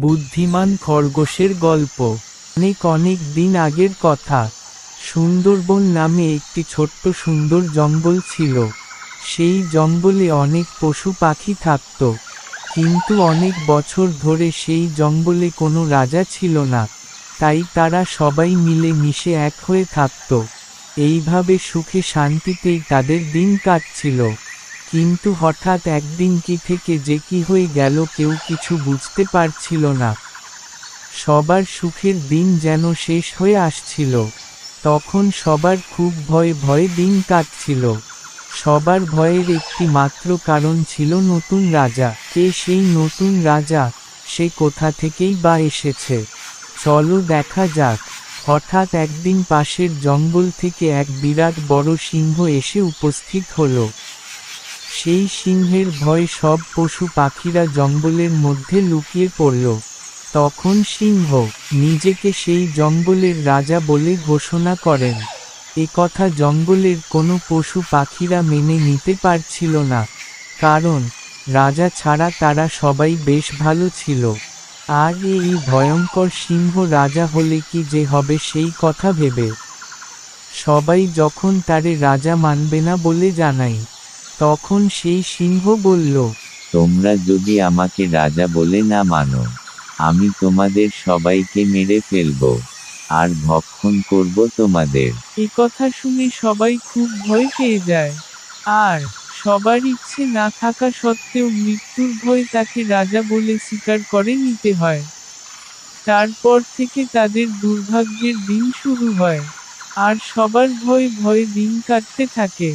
বুদ্ধিমান খরগোশের গল্প। অনেক অনেক দিন আগের কথা। সুন্দরবন নামে একটি ছোট্ট সুন্দর জঙ্গল ছিল। সেই জঙ্গলে অনেক পশু পাখি থাকত। কিন্তু অনেক বছর ধরে সেই জঙ্গলে কোনো রাজা ছিল না। তাই তারা সবাই মিলে মিশে এক হয়ে থাকত। এইভাবে সুখে শান্তিতেই তাদের দিন কাটছিল। কিন্তু হঠাৎ একদিন কি থেকে যে কি হয়ে গেল কেউ কিছু বুঝতে পারছিল না। সবার সুখের দিন যেন শেষ হয়ে আসছিল। তখন সবার খুব ভয়ে ভয়ে দিন কাটছিল। সবার ভয়ের একটি মাত্র কারণ ছিল নতুন রাজা। কে সেই নতুন রাজা? সে কোথা থেকেই বা এসেছে? চলো দেখা যাক। হঠাৎ একদিন পাশের জঙ্গল থেকে এক বিরাট বড় সিংহ এসে উপস্থিত হলো। সেই সিংহের ভয় সব পশু পাখিরা জঙ্গলের মধ্যে লুকিয়ে পড়ল। তখন সিংহ নিজেকে সেই জঙ্গলের রাজা বলে ঘোষণা করেন। এ কথা জঙ্গলের কোনো পশু পাখিরা মেনে নিতে পারছিল না। কারণ, রাজা ছাড়া তারা সবাই বেশ ভালো ছিল। আর এই ভয়ঙ্কর সিংহ রাজা হলে কি যে হবে সেই কথা ভেবে। সবাই যখন তারে রাজা মানবে না বলে জানাই তখন সেই সিংহ বলল তোমরা যদি আমাকে রাজা বলে না মানো আমি তোমাদের সবাইকে মেরে ফেলব আর ভক্ষণ করব তোমাদের। এ কথা শুনে সবাই খুব ভয় পেয়ে যায়। আর সবার ইচ্ছে না থাকা সত্ত্বেও মৃত্যুর ভয় তাকে রাজা বলে স্বীকার করে নিতে হয়। তারপর থেকে তাদের দুর্ভাগ্যের দিন শুরু হয় আর সবার ভয়ে ভয়ে দিন কাটতে থাকে।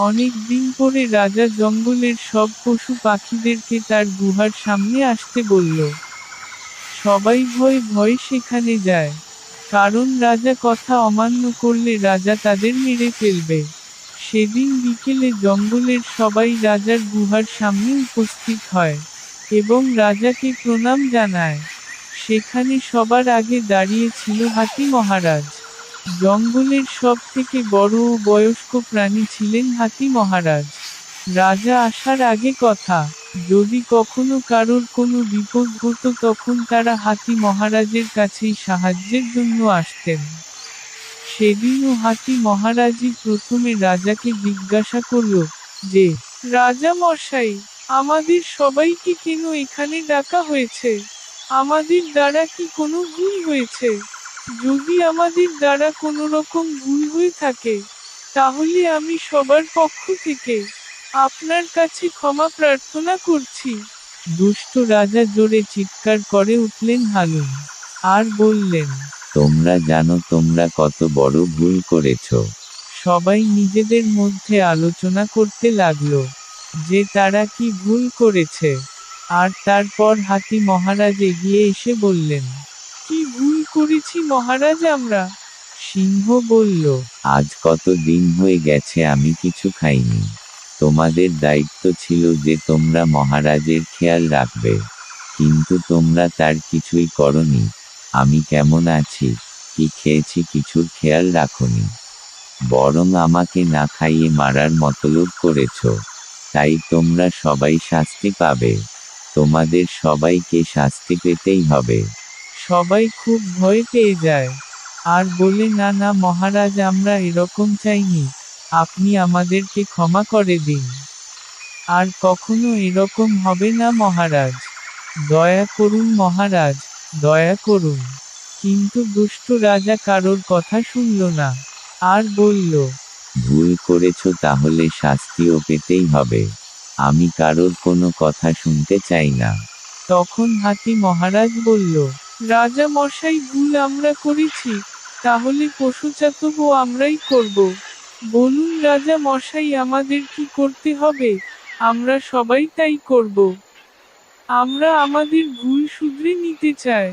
অনেক দিন পরে রাজা জঙ্গলের সব পশু পাখিদেরকে তার গুহার সামনে আসতে বলল। সবাই ভয়ে ভয়ে সেখানে যায়, কারণ রাজা কথা অমান্য করলে রাজা তাদের মেরে ফেলবে। সেদিন বিকেলে জঙ্গলের সবাই রাজার গুহার সামনে উপস্থিত হয় এবং রাজাকে প্রণাম জানায়। সেখানে সবার আগে দাঁড়িয়ে ছিল হাতি মহারাজ। জঙ্গলের সব থেকে বড় ও বয়স্ক প্রাণী ছিলেন হাতি মহারাজ। রাজা আসার আগে কথা, যদি কখনো কারোর কোনো বিপদ হতো তখন তারা হাতি মহারাজের কাছেই সাহায্যের জন্য আসতেন। সেদিনও হাতি মহারাজই প্রথমে রাজাকে জিজ্ঞাসা করল, যে, রাজা মশাই, আমাদের সবাইকে কেন এখানে ডাকা হয়েছে? আমাদের দ্বারা কি কোনো ভুল হয়েছে? যদি আমাদের দ্বারা কোনো রকম ভুল হয়ে থাকে তাহলে আমি সবার পক্ষ থেকে আপনার কাছে ক্ষমা প্রার্থনা করছি। দুষ্ট রাজা জোরে চিৎকার করে উঠলেন হালুম আর বললেন তোমরা জানো তোমরা কত বড় ভুল করেছ। সবাই নিজেদের মধ্যে আলোচনা করতে লাগল যে তারা কি ভুল করেছে। আর তারপর হাতি মহারাজ এগিয়ে এসে বললেন কি ভুল করেছি মহারাজ আমরা? সিংহ বলল, আজ কত দিন হয়ে গেছে আমি কিছু খাইনি। তোমাদের দায়িত্ব ছিল যে তোমরা মহারাজের খেয়াল রাখবে। কিন্তু তোমরা তার কিছুই করনি। আমি কেমন আছি? কি খেয়েছি কিছুর খেয়াল রাখনি। বরং আমাকে না খাইয়ে মারার মতলব করেছ। তাই তোমরা সবাই শাস্তি পাবে। তোমাদের সবাইকে শাস্তি পেতেই হবে। সবাই খুব ভয় পেয়ে যায়। আর বলে না না মহারাজ আমরা এরকম চাইনি। আপনি আমাদেরকে ক্ষমা করে দিন। আর কখনো এরকম হবে না মহারাজ। দয়া করুন মহারাজ দয়া করুন। কিন্তু দুষ্ট রাজা কারোর কথা শুনল না আর বলল ভুল করেছ তাহলে শাস্তিও পেতেই হবে। আমি কারোর কোনো কথা শুনতে চাই না। তখন হাতি মহারাজ বলল রাজা মশাই, ভুল আমরা করেছি, তাহলে পশুচাতকও আমরাই করব। বলুন রাজা মশাই, আমাদের কি করতে হবে? আমরা সবাই তাই করব। আমরা আমাদের ভুল শুধরে নিতে চাই।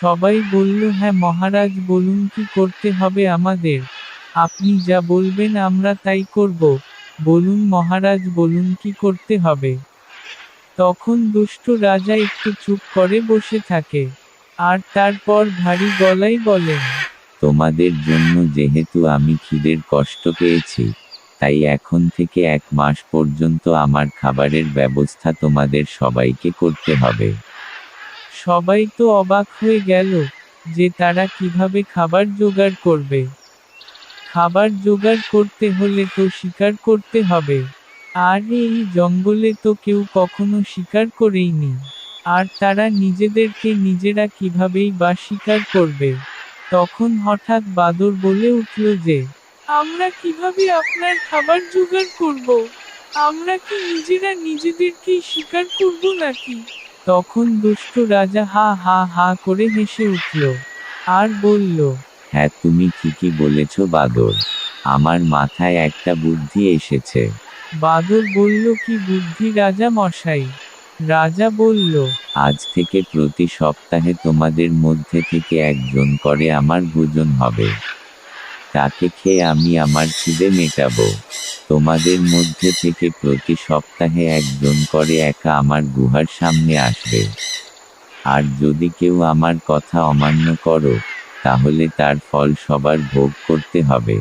সবাই বলল হ্যাঁ মহারাজ, বলুন কি করতে হবে আমাদের? আপনি যা বলবেন আমরা তাই করব। বলুন মহারাজ, বলুন কি করতে হবে? তখন দুষ্ট রাজা একটু চুপ করে বসে থাকে। আর তারপর ভারী গলায় বলেন তোমাদের জন্য যেহেতু আমি খিদের কষ্ট পেয়েছি তাই এখন থেকে এক মাস পর্যন্ত আমার খাবারের ব্যবস্থা তোমাদের সবাইকে করতে হবে। সবাই তো অবাক হয়ে গেল যে তারা কীভাবে খাবার জোগাড় করবে। খাবার জোগাড় করতে হলে তো শিকার করতে হবে। আর এই জঙ্গলে তো কেউ কখনো শিকার করেইনি। আর তারা নিজেদেরকে নিজেরা কিভাবেই বা স্বীকার করবে? তখন হঠাৎ বাদর বলে উঠল যে আমরা কীভাবে আপনার খাবার জোগাড় করব? আমরা কি নিজেরা নিজেদেরকেই স্বীকার করব নাকি? তখন দুষ্ট রাজা হা হা হা করে হেসে উঠল আর বলল হ্যাঁ তুমি ঠিকই বলেছ বাদর। আমার মাথায় একটা বুদ্ধি এসেছে। বাদর বলল কি বুদ্ধি রাজা মশাই? রাজা বলল, আজ থেকে প্রতি সপ্তাহে তোমাদের মধ্যে থেকে একজন করে আমার ভোজন হবে। তাকে খেয়ে আমি আমার খিদে মেটাবো। তোমাদের মধ্যে থেকে প্রতি সপ্তাহে একজন করে একা আমার গুহার সামনে আসবে। আর যদি কেউ আমার কথা অমান্য করো, তাহলে তার ফল সবার ভোগ করতে হবে।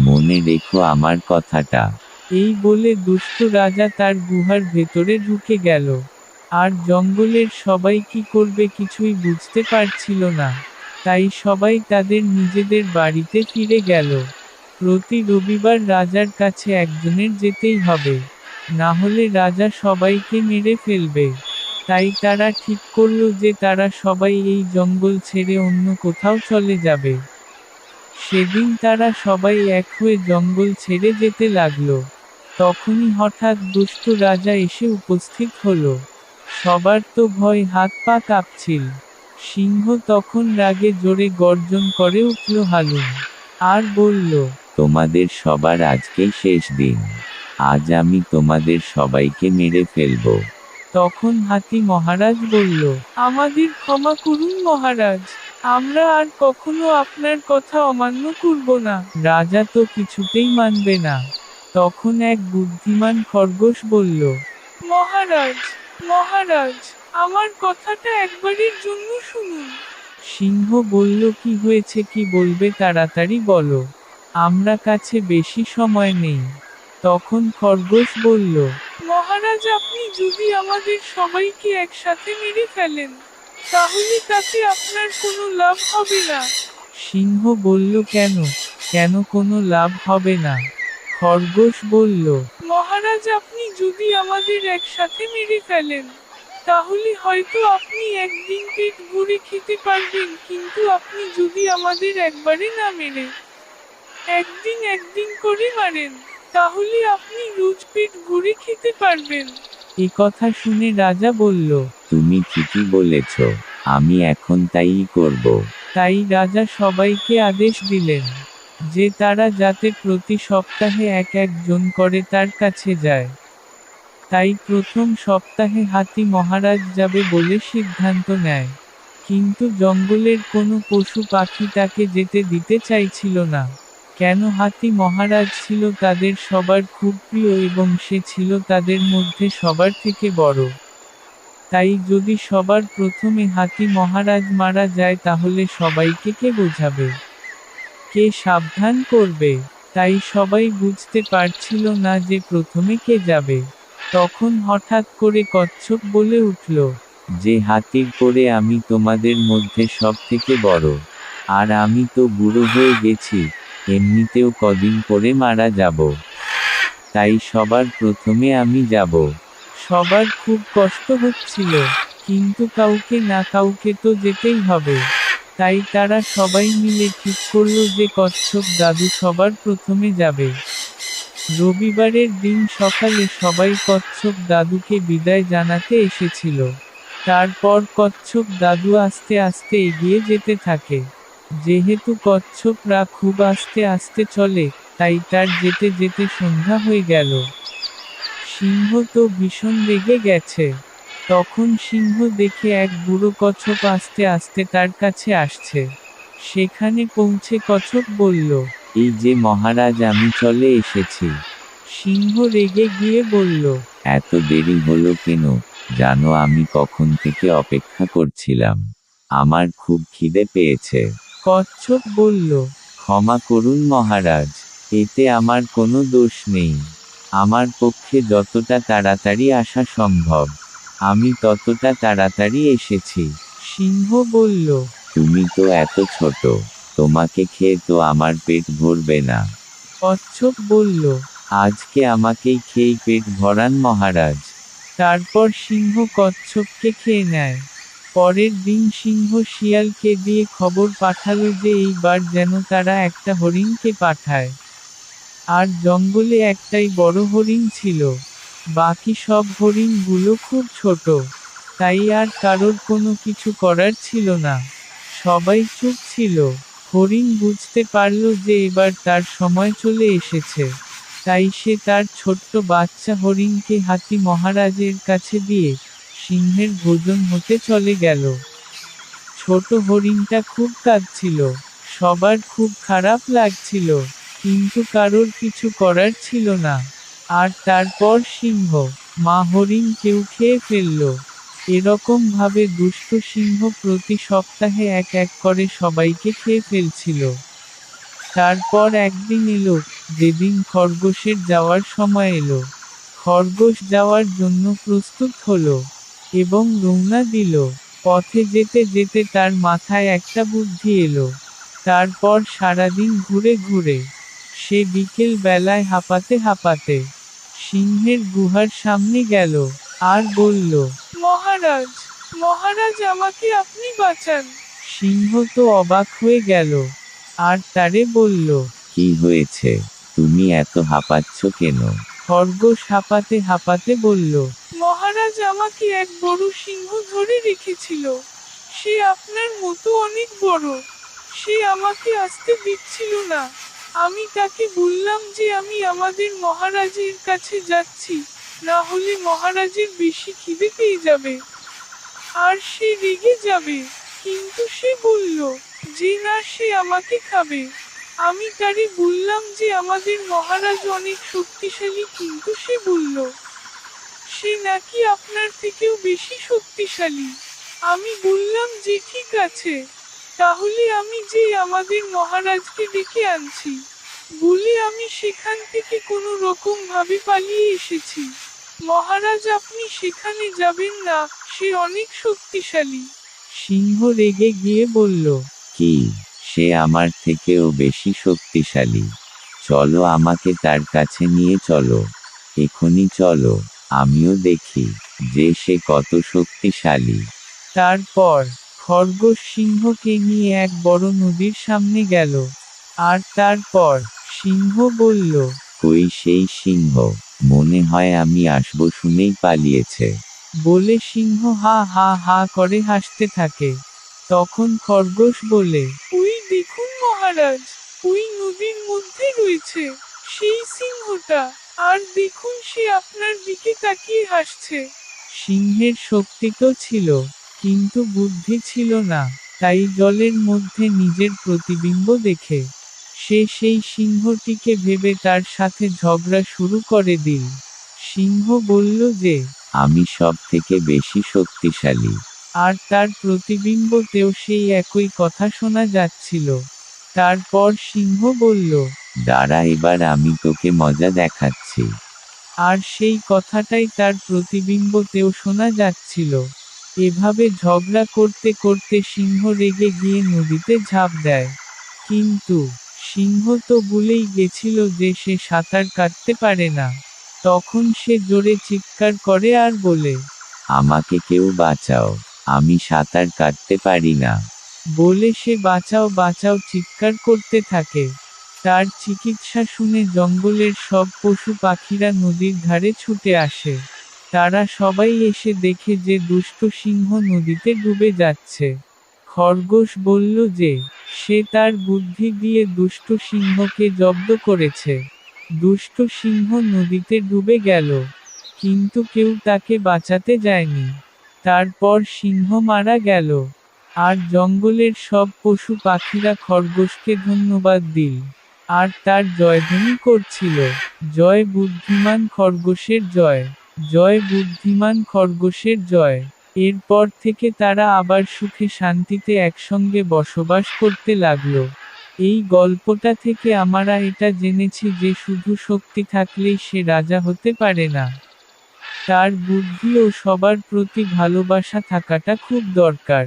মনে রেখো আমার কথাটা। এই বলে দুষ্ট রাজা তার গুহার ভেতরে ঢুকে গেল। আর জঙ্গলের সবাই কি করবে কিছুই বুঝতে পারছিল না। তাই সবাই তাদের নিজেদের বাড়িতে ফিরে গেল। প্রতি রবিবার রাজার কাছে একজনের যেতেই হবে। না হলে রাজা সবাইকে মেরে ফেলবে। তাই তারা ঠিক করল যে তারা সবাই এই জঙ্গল ছেড়ে অন্য কোথাও চলে যাবে। সেদিন তারা সবাই এক হয়ে জঙ্গল ছেড়ে যেতে লাগল। তখনই হঠাৎ দুষ্ট রাজা এসে উপস্থিত হলো। সবার তো ভয় হাত পা কাঁপছিল। সিংহ তখন রাগে জোরে গর্জন করে উঠল হালুম। আর বলল, তোমাদের সবার আজকেই শেষ দিন। আজ আমি তোমাদের সবাইকে মেরে ফেলব। তখন হাতি মহারাজ বলল, আমাদের ক্ষমা করুন মহারাজ। আমরা আর কখনো আপনার কথা অমান্য করব না। রাজা তো কিছুতেই মানবে না। তখন এক বুদ্ধিমান খরগোশ বলল মহারাজ মহারাজ আমার কথাটা একবারের জন্য শুনুন। সিংহ বলল কি হয়েছে কি বলবে তাড়াতাড়ি বলো। আমরা কাছে বেশি সময় নেই। তখন খরগোশ বলল মহারাজ আপনি যদি আমাদের সবাইকে একসাথে মেরে ফেলেন তাহলে তাতে আপনার কোনো লাভ হবে না। সিংহ বলল কেন? কেন কোনো লাভ হবে না? খরগোশ বলল মহারাজ আপনি যদি আমাদের একসাথে মেরে ফেলেন তাহলে হয়তো আপনি একদিন পেট ভরে খেতে পারবেন কিন্তু আপনি যদি আমাদের একবারে না মেরে একদিন একদিন করে মারেন তাহলে আপনি রোজ পেট ভরে খেতে পারবেন। এ কথা শুনে রাজা বলল তুমি ঠিকই বলেছ আমি এখন তাই করব। তাই রাজা সবাইকে আদেশ দিলেন। যে তারা যাতে প্রতি সপ্তাহে এক একজন করে তার কাছে যায়। তাই প্রথম সপ্তাহে হাতি মহারাজ যাবে বলে সিদ্ধান্ত নেয়। কিন্তু জঙ্গলের কোনো পশু পাখি তাকে যেতে দিতে চাইছিল না। কেন হাতি মহারাজ ছিল তাদের সবার খুব প্রিয় এবং সে ছিল তাদের মধ্যে সবার থেকে বড়। তাই যদি সবার প্রথমে হাতি মহারাজ মারা যায় তাহলে সবাইকে কে বোঝাবে? কে সাবধান করবে? তাই সবাই বুঝতে পারছিল না যে প্রথমে কে যাবে। তখন হঠাৎ করে কচ্ছপ বলে উঠল, যে হাতির করে আমি তোমাদের মধ্যে সব থেকে বড়। আর আমি তো বুড়ো হয়ে গেছি, এমনিতেও কদিন পরে মারা যাব। তাই সবার প্রথমে আমি যাব। সবার খুব কষ্ট হচ্ছিল, কিন্তু কাউকে না কাউকে তো যেতেই হবে। তাই তারা সবাই মিলে ঠিক করল যে কচ্ছপ দাদু সবার প্রথমে যাবে। রবিবারের দিন সকালে সবাই কচ্ছপ দাদুকে বিদায় জানাতে এসেছিল। তারপর কচ্ছপ দাদু আস্তে আস্তে এগিয়ে যেতে থাকে। যেহেতু কচ্ছপরা খুব আস্তে আস্তে চলে, তাই তার যেতে যেতে সন্ধ্যা হয়ে গেল। সিংহ তো ভীষণ রেগে গেছে। তখন সিংহ দেখে এক বুড়ো কচ্ছপ আস্তে আস্তে তার কাছে আসছে। সেখানে পৌঁছে কচ্ছপ বলল এই যে মহারাজ আমি চলে এসেছি। সিংহ রেগে গিয়ে বলল এত দেরি হলো কেন? জানো আমি কখন থেকে অপেক্ষা করছিলাম। আমার খুব খিদে পেয়েছে। কচ্ছপ বলল ক্ষমা করুন মহারাজ এতে আমার কোনো দোষ নেই। আমার পক্ষে যতটা তাড়াতাড়ি আসা সম্ভব। আমি ততটা তাড়াতাড়ি এসেছি। সিংহ বলল তুমি তো এত ছোট তোমাকে খেয়ে তো আমার পেট ভরবে না। কচ্ছপ বলল আজকে আমাকেই খেয়ে পেট ভরান মহারাজ। তারপর সিংহ কচ্ছপকে খেয়ে নেয়। পরের দিন সিংহ শিয়ালকে দিয়ে খবর পাঠালো যে এইবার যেন তারা একটা হরিণকে পাঠায়। আর জঙ্গলে একটাই বড় হরিণ ছিল। বাকি সব হরিণগুলো খুব ছোট, তাই আর কারোর কোনো কিছু করার ছিল না। সবাই চুপ ছিল। হরিণ বুঝতে পারল যে এবার তার সময় চলে এসেছে। তাই সে তার ছোট্ট বাচ্চা হরিণকে হাতি মহারাজের কাছে দিয়ে সিংহের ভোজন হতে চলে গেল। ছোট হরিণটা খুব কাঁদছিল। সবার খুব খারাপ লাগছিল, কিন্তু কারোর কিছু করার ছিল না। আর তারপর সিংহ মা হরিণ কেউ খেয়ে ফেলল। এরকম ভাবে দুষ্ট সিংহ প্রতি সপ্তাহে এক এক করে সবাইকে খেয়ে ফেলছিল। তারপর একদিন এলো, যেদিন খরগোশের যাওয়ার সময় এলো। খরগোশ যাওয়ার জন্য প্রস্তুত হলো এবং রওনা দিল। পথে যেতে যেতে তার মাথায় একটা বুদ্ধি এলো। তারপর সারাদিন ঘুরে ঘুরে সে বিকেল বেলায় হাঁপাতে হাঁপাতে সিংহের গুহার সামনে গেল আর বলল মহারাজ মহারাজ আমাকে আপনি বাঁচান। সিংহ তো অবাক হয়ে গেল আর তারে বলল কি হয়েছে? তুমি এত হাঁপাচ্ছ কেন? খরগোশ হাঁপাতে হাঁপাতে বলল মহারাজ আমাকে এক বড় সিংহ ধরে রেখেছিল। সে আপনার মতো অনেক বড়। সে আমাকে আসতে দিচ্ছিল না। আমি তাকে বললাম যে আমি আমাদের মহারাজের কাছে যাচ্ছি, না হলে মহারাজের বেশি খিদে পেয়ে যাবে। আর সে রেগে যাবে, কিন্তু সে বলল, যে না, সে আমাকে খাবে। আমি তারে বললাম যে আমাদের মহারাজ অনেক শক্তিশালী, কিন্তু সে বলল, সে নাকি আপনার থেকেও বেশি শক্তিশালী। আমি বললাম যে ঠিক আছে। তাহলে আমি যে আমাদের মহারাজকে ডেকে আনছি বলে আমি সেখান থেকে কোনো রকম ভাবে পালিয়ে এসেছি। মহারাজ আপনি সেখানে যাবেন না সে অনেক শক্তিশালী। সিংহ রেগে গিয়ে বলল কি? সে আমার থেকেও বেশি শক্তিশালী। চলো আমাকে তার কাছে নিয়ে চলো। এখনই চলো আমিও দেখি যে সে কত শক্তিশালী। তারপর খরগোশ সিংহকে নিয়ে এক বড় নদীর সামনে গেল। আর তারপর সিংহ বলল কই সেই সিংহ মনে হয় আমি আসব শুনেই পালিয়েছে। বলে সিংহ হা হা হা করে হাসতে থাকে। তখন খরগোশ বলে ওই দেখুন মহারাজ ওই নদীর মধ্যে রয়েছে সেই সিংহটা। আর দেখুন সে আপনার দিকে তাকিয়ে হাসছে। সিংহের শক্তি তো ছিল। কিন্তু বুদ্ধি ছিল না তাই জলের মধ্যে নিজের প্রতিবিম্ব দেখে সে সেই সিংহটিকে ভেবে তার সাথে ঝগড়া শুরু করে দিল। সিংহ বলল যে আমি সব থেকে বেশি শক্তিশালী। আর তার প্রতিবিম্বতেও সেই একই কথা শোনা যাচ্ছিল। তারপর সিংহ বলল দাঁড়া এবার আমি তোকে মজা দেখাচ্ছি। আর সেই কথাটাই তার প্রতিবিম্বতেও শোনা যাচ্ছিল। এভাবে ঝগড়া করতে করতে সিংহ রেগে গিয়ে নদীতে ঝাঁপ দেয়। কিন্তু সিংহ তো ভুলেই গেছিল যে সে সাঁতার কাটতে পারে না। তখন সে জোরে চিৎকার করে আর বলে, আমাকে কেউ বাঁচাও, আমি সাঁতার কাটতে পারি না। বলে সে বাঁচাও বাঁচাও চিৎকার করতে থাকে। তার চিকিৎসা শুনে জঙ্গলের সব পশু পাখিরা নদীর ধারে ছুটে আসে। তারা সবাই এসে দেখে যে দুষ্ট সিংহ নদীতে ডুবে যাচ্ছে। খরগোশ বলল যে, সে তার বুদ্ধি দিয়ে দুষ্ট সিংহকে জব্দ করেছে। দুষ্ট সিংহ নদীতে ডুবে গেল, কিন্তু কেউ তাকে বাঁচাতে যায়নি। তারপর সিংহ মারা গেল, আর জঙ্গলের সব পশু পাখিরা খরগোশকে ধন্যবাদ দিল, আর তার জয়ধ্বনি করছিল। জয় বুদ্ধিমান খরগোশের জয়। জয় বুদ্ধিমান খরগোশের জয়। এরপর থেকে তারা আবার সুখে শান্তিতে একসঙ্গে বসবাস করতে লাগল। এই গল্পটা থেকে আমরা এটা জেনেছি যে শুধু শক্তি থাকলেই সে রাজা হতে পারে না। তার বুদ্ধি ও সবার প্রতি ভালোবাসা থাকাটা খুব দরকার।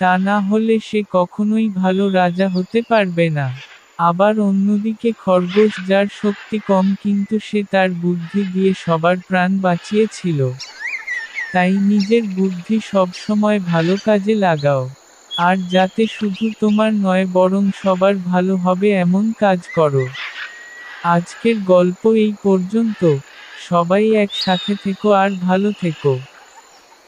তা না হলে সে কখনোই ভালো রাজা হতে পারবে না। আবার অন্যদিকে খরগোশ যার শক্তি কম কিন্তু সে তার বুদ্ধি দিয়ে সবার প্রাণ বাঁচিয়েছিল। তাই নিজের বুদ্ধি সবসময় ভালো কাজে লাগাও। আর যাতে শুধু তোমার নয়, বরং সবার ভালো হবে এমন কাজ করো। আজকের গল্প এই পর্যন্ত। সবাই একসাথে থেকো আর ভালো থেকো।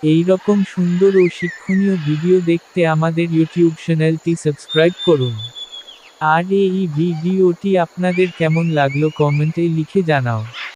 এই রকম সুন্দর ও শিক্ষণীয় ভিডিও দেখতে আমাদের ইউটিউব চ্যানেলটি সাবস্ক্রাইব করুন। আর এই ভিডিওটি আপনাদের কেমন লাগল কমেন্টে লিখে জানাও।